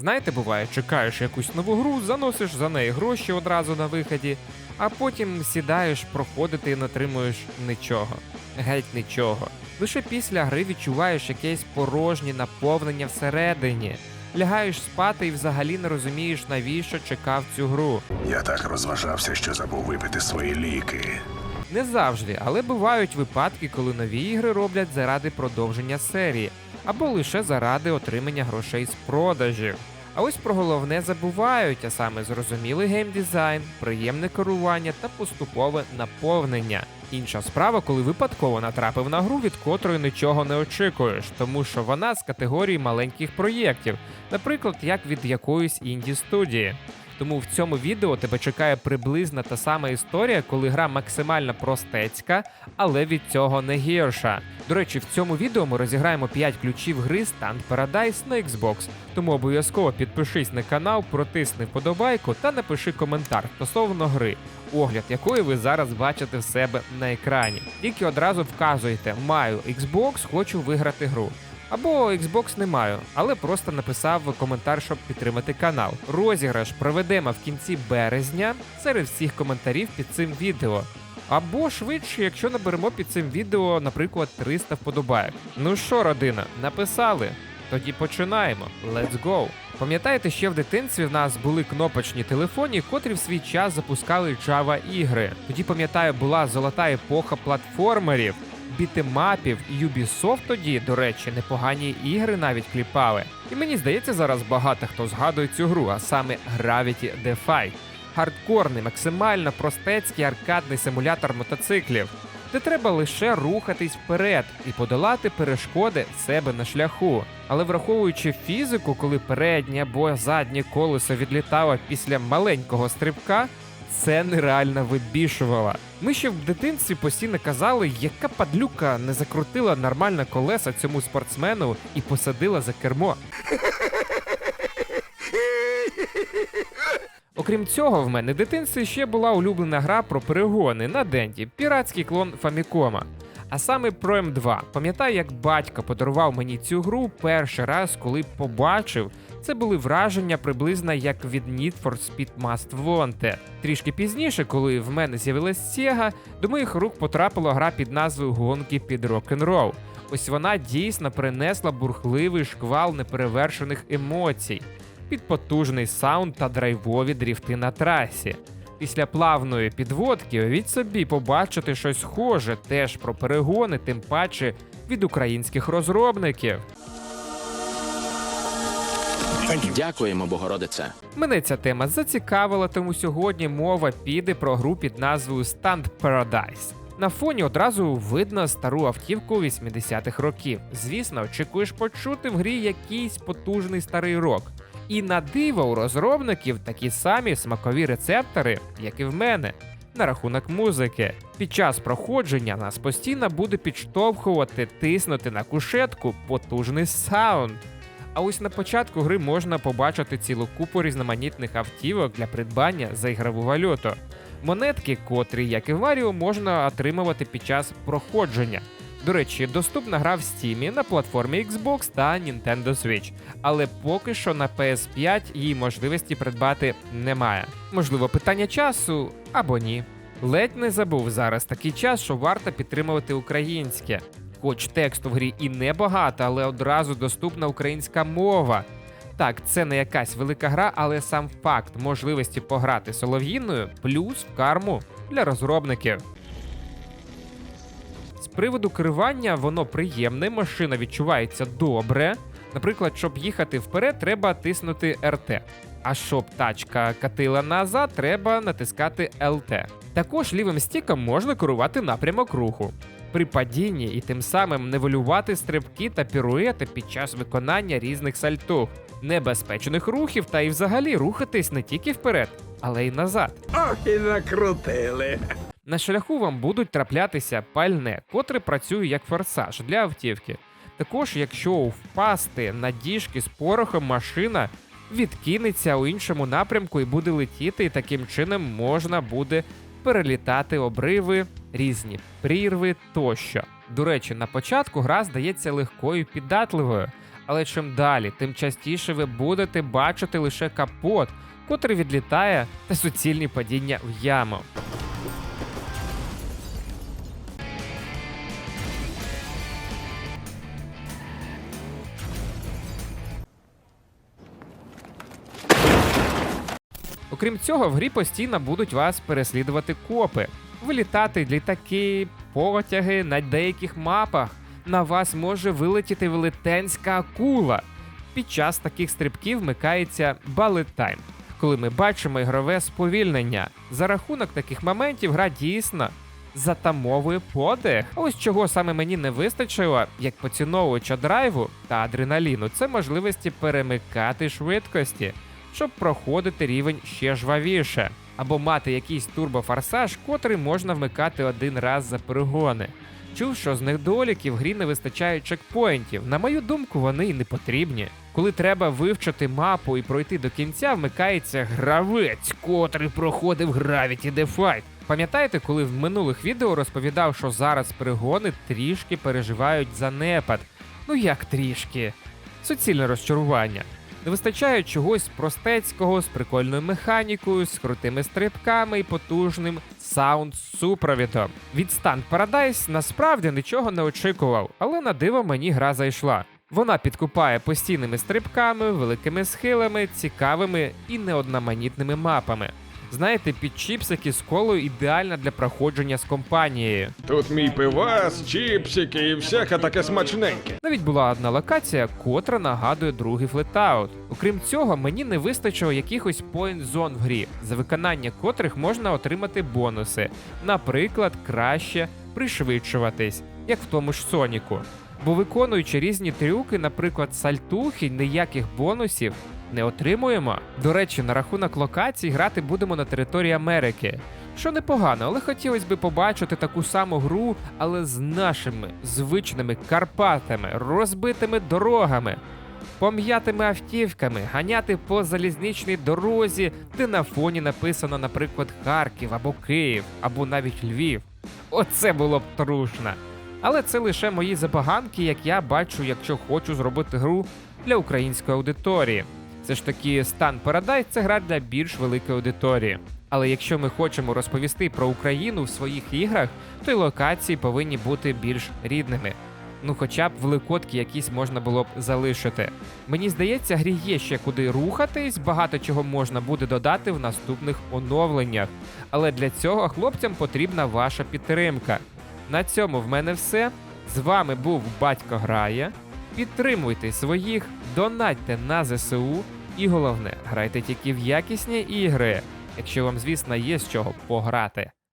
Знаєте, буває, чекаєш якусь нову гру, заносиш за неї гроші одразу на виході, а потім сідаєш проходити і не отримуєш нічого. Геть нічого. Лише після гри відчуваєш якесь порожнє наповнення всередині. Лягаєш спати і взагалі не розумієш, навіщо чекав цю гру. Я так розважався, що забув випити свої ліки. Не завжди, але бувають випадки, коли нові ігри роблять заради продовження серії або лише заради отримання грошей з продажів. А ось про головне забувають, а саме зрозумілий геймдизайн, приємне керування та поступове наповнення. Інша справа, коли випадково натрапив на гру, від котрої нічого не очікуєш, тому що вона з категорії маленьких проєктів, наприклад, як від якоїсь інді студії. Тому в цьому відео тебе чекає приблизна та сама історія, коли гра максимально простецька, але від цього не гірша. До речі, в цьому відео ми розіграємо 5 ключів гри Stand Paradise на Xbox. Тому обов'язково підпишись на канал, протисни вподобайку та напиши коментар стосовно гри, огляд якої ви зараз бачите в себе на екрані. Тільки одразу вказуйте маю Xbox, хочу виграти гру. Або Xbox не маю, але просто написав коментар, щоб підтримати канал. Розіграш проведемо в кінці березня серед всіх коментарів під цим відео. Або швидше, якщо наберемо під цим відео, наприклад, 300 вподобайок. Ну що, родина, написали? Тоді починаємо. Let's go! Пам'ятаєте, ще в дитинстві в нас були кнопочні телефони, котрі в свій час запускали Java ігри. Тоді пам'ятаю, була золота епоха платформерів бітемапів і Ubisoft тоді, до речі, непогані ігри навіть кліпали. І мені здається, зараз багато хто згадує цю гру, а саме Gravity Defy. Хардкорний, максимально простецький аркадний симулятор мотоциклів, де треба лише рухатись вперед і подолати перешкоди себе на шляху. Але враховуючи фізику, коли переднє або заднє колесо відлітало після маленького стрибка, це нереально вибішувало. Ми ще в дитинстві постійно казали, яка падлюка не закрутила нормально колеса цьому спортсмену і посадила за кермо. Окрім цього, в мене в дитинстві ще була улюблена гра про перегони на Денді, піратський клон Фамікома. А саме про М2. Пам'ятаю, як батько подарував мені цю гру перший раз, коли побачив. Це були враження приблизно як від Need for Speed Most Wanted. Трішки пізніше, коли в мене з'явилась Sega, до моїх рук потрапила гра під назвою Гонки під рок-н-рол. Ось вона дійсно принесла бурхливий шквал неперевершених емоцій, під потужний саунд та драйвові дріфти на трасі. Після плавної підводки від собі побачити щось схоже теж про перегони, тим паче від українських розробників. Дякуємо, Богородице. Мене ця тема зацікавила, тому сьогодні мова піде про гру під назвою Stand Paradise. На фоні одразу видно стару автівку 80-х років. Звісно, очікуєш почути в грі якийсь потужний старий рок. І на диво у розробників такі самі смакові рецептори, як і в мене. На рахунок музики. Під час проходження нас постійно буде підштовхувати, тиснути на кушетку потужний саунд. А ось на початку гри можна побачити цілу купу різноманітних автівок для придбання за ігрову валюту. Монетки, котрі, як і в Маріо, можна отримувати під час проходження. До речі, доступна гра в Steam на платформі Xbox та Nintendo Switch, але поки що на PS5 її можливості придбати немає. Можливо, питання часу або ні. Ледь не забув зараз такий час, що варто підтримувати українське. Хоч тексту в грі і небагато, але одразу доступна українська мова. Так, це не якась велика гра, але сам факт можливості пограти солов'їною плюс карму для розробників. З приводу керування воно приємне, машина відчувається добре. Наприклад, щоб їхати вперед, треба тиснути RT. А щоб тачка катила назад, треба натискати LT. Також лівим стіком можна керувати напрямок руху. При падінні і тим самим невелювати стрибки та піруети під час виконання різних сальтух, небезпечних рухів та і взагалі рухатись не тільки вперед, але й назад. Ох, і накрутили. На шляху вам будуть траплятися пальне, котре працює як форсаж для автівки. Також, якщо впасти на діжки з порохом, машина відкинеться у іншому напрямку і буде летіти, і таким чином можна буде перелітати обриви, різні прірви тощо. До речі, на початку гра здається легкою піддатливою, Але чим далі, тим частіше ви будете бачити лише капот, котрий відлітає та суцільні падіння в яму. Окрім цього, в грі постійно будуть вас переслідувати копи, вилітати літаки, потяги на деяких мапах. На вас може вилетіти велетенська акула. Під час таких стрибків вмикається балет тайм, коли ми бачимо ігрове сповільнення. За рахунок таких моментів гра дійсно затамовує подих. Ось чого саме мені не вистачило, як поціновувача драйву та адреналіну, це можливості перемикати швидкості, щоб проходити рівень ще жвавіше, або мати якийсь турбофорсаж, котрий можна вмикати один раз за перегони. Чув, що з недоліків грі не вистачає чекпоінтів. На мою думку, вони й не потрібні. Коли треба вивчити мапу і пройти до кінця, вмикається гравець, котрий проходив Gravity Defight. Пам'ятаєте, коли в минулих відео розповідав, що зараз перегони трішки переживають занепад? Ну як трішки? Суцільне розчарування. Не вистачає чогось простецького з прикольною механікою, з крутими стрибками і потужним саунд-супровідом. Від Stunt Paradise насправді нічого не очікував, але на диво мені гра зайшла. Вона підкупає постійними стрибками, великими схилами, цікавими і неодноманітними мапами. Знаєте, під чіпсики з колою ідеальна для проходження з компанією. Тут мій пивас, чіпсики і всяке таке смачненьке. Навіть була одна локація, котра нагадує другий флетаут. Окрім цього, мені не вистачило якихось point зон в грі, за виконання котрих можна отримати бонуси, наприклад, краще пришвидшуватись, як в тому ж Соніку. Бо виконуючи різні трюки, наприклад, сальтухи, ніяких бонусів не отримуємо. До речі, на рахунок локацій грати будемо на території Америки. Що непогано, але хотілося б побачити таку саму гру, але з нашими звичними Карпатами, розбитими дорогами, пом'ятими автівками, ганяти по залізничній дорозі, де на фоні написано, наприклад, Харків або Київ, або навіть Львів. Оце було б трушно. Але це лише мої забаганки, як я бачу, якщо хочу зробити гру для української аудиторії. Це ж таки Стан Paradise – це гра для більш великої аудиторії. Але якщо ми хочемо розповісти про Україну в своїх іграх, то й локації повинні бути більш рідними. Ну, хоча б великодки якісь можна було б залишити. Мені здається, грі є ще куди рухатись, багато чого можна буде додати в наступних оновленнях. Але для цього хлопцям потрібна ваша підтримка. На цьому в мене все. З вами був Батько Грає. Підтримуйте своїх, донатьте на ЗСУ і головне, грайте тільки в якісні ігри, якщо вам, звісно, є з чого пограти.